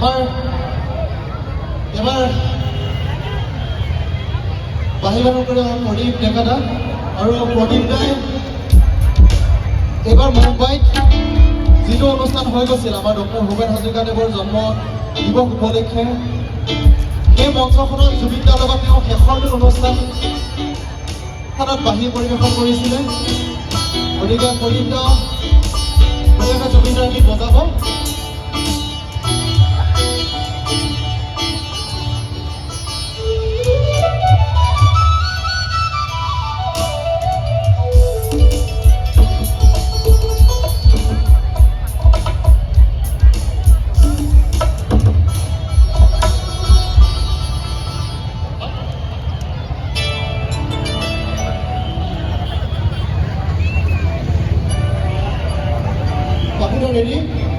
আমাৰ এবাৰ বাহিৰৰ প্ৰদীপ ডেকাদা আৰু প্ৰদীপ দাই এইবাৰ মুম্বাইত যিটো অনুষ্ঠান হৈ গৈছিল আমাৰ ডক্টৰ ভূপেন হাজৰিকাদেৱৰ জন্ম দিৱস উপলক্ষে সেই মঞ্চখনত জুবিনদাৰ লগত তেওঁ শেষৰ অনুষ্ঠানত বাহি পৰিৱেশন কৰিছিলে গতিকে প্ৰদীপ দাৰ জুবিনদাৰ গীত বজাব Vous